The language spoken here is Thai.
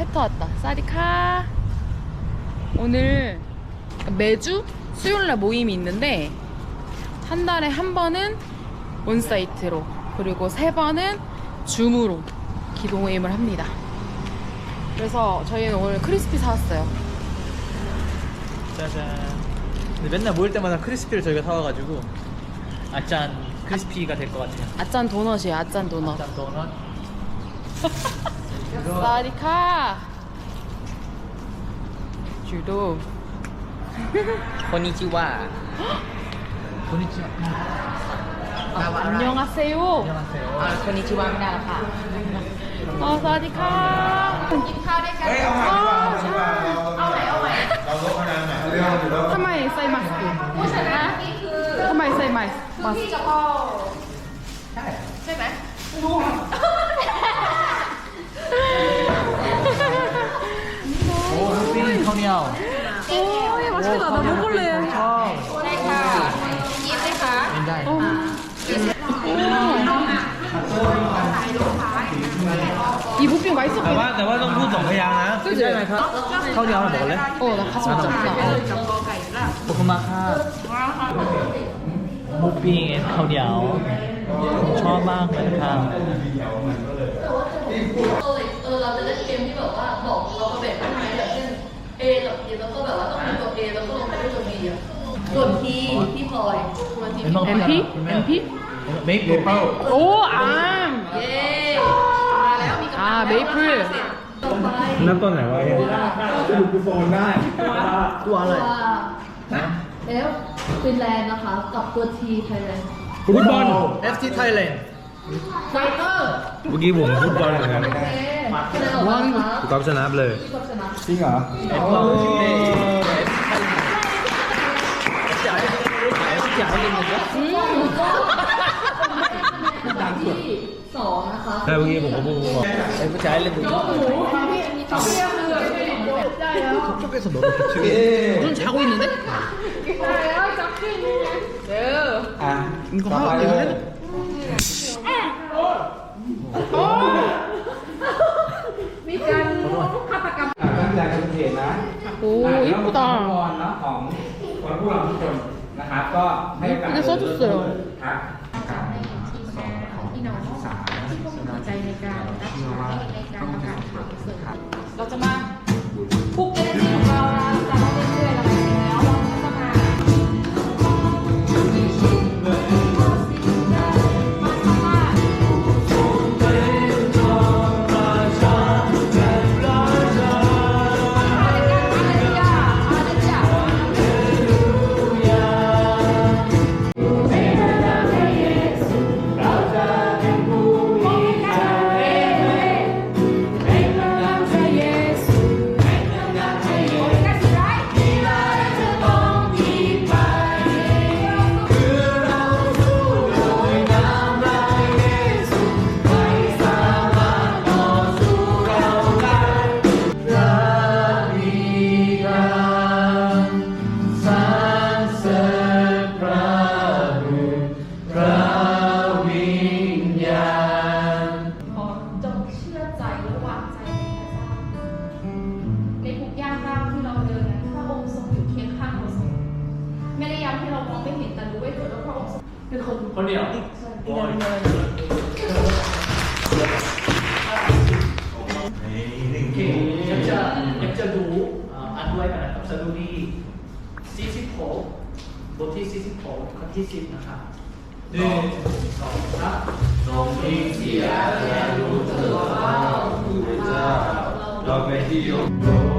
페터 왔다. 사디카. 오늘 매주 수요일날 모임이 있는데 한 달에 한 번은 온사이트로 그리고 세 번은 줌으로 기도 모임을 합니다. 그래서 저희는 오늘 크리스피 사왔어요. 짜잔. 근데 맨날 모일 때마다 크리스피를 저희가 사와가지고 아짠 크리스피가 될 것 같아요. 아짠 도넛이에요. 아짠 도넛. 아짠 도넛. สวัสดีค่ะจูโดคนนี้ชื่อว่าคนนี้ชื่อว่าอันยองอาเซโอคนนี้ชื่อว่าไม่ได้ล้ค่ะสวัสดีค่ะกินข้าวด้วยกันเอาใหม่เอาใหม่เอาใหม่เราลดคะแนนใหม่ทำไมใส่ใหม่ผู้ชนะนี่คือทำไมใส่ใหม่คือพี่กับพ่อใช่ใช่ไหมรู้ 흑빈 커니아오. 오, 맛있겠다. 나 먹을래. 어. 인다이. 이 무빙 แต่ 맛있었거든. ว่าแต่ว่าต้องพูดสองพยางค์นะ 그치? ได้ไหมครับข้าวเหนียวเราบอกเลย 어, 나 같이 먹자. 나, 어. ขอบคุณมากค่ะหมูปิ้งเอ็นข้าวเหนียวผมชอบมากเลยครับ เออเราจะเล่นเกมที่แบบว่าบอกเราก็แบบไม่ไหมแบบเช่น A า ก็แบบว่าต้องลงตัวเอแล้วก็ลงไปด้วยตัวบีอะส่วนพีพี่พลอยส่นที MP MP เมกเปิล Oh, I'm. เย้มาแล้วมีกำลังอ่า Bakery ต่อไปเริ่มต้นไหนวะสรุปกูโฟนได้ตัวอะไรเอฟฟินแลนด์นะคะ กับตัวทีไทยแลนด์ฟุตบอล FC Thailand ไฟเตอร์เมื่อกี้ผมฟุตบอลเหมืงนกันนแลนกอล์ฟชนะเลย กับ ดชนะ จริงเหรอ FT Thailand ที่สองนะคะ ใช่เมื่อกี้ผมก็พูดบอก FT Thailand 쪽에서 너무 좋지 눈 자고 있는데? 이거 하, 이거 해? 오, ตั้งใจเป็นเขตนะโอ้ยแล้วต่อพรนะของคนผู้เราทุกคนนะครับ ก็ให้กาสเราครับการสอนของศึกษาที่พวกมีใจในการรับใช้ในการประกาศข่เราจะมา ไม่เห็นแต่รู้ไว้เถิดว่าพระองค์ทรงเป็นคนคนเดียวอยากจะอยากจะดูเอ่ออันด้วยกันนะครับสดุดี46บทที่46ข้อที่10นะครับหนึ่งสองสามทรงมีเสียและรู้เถิดว่าเราเป็นที่ยกโ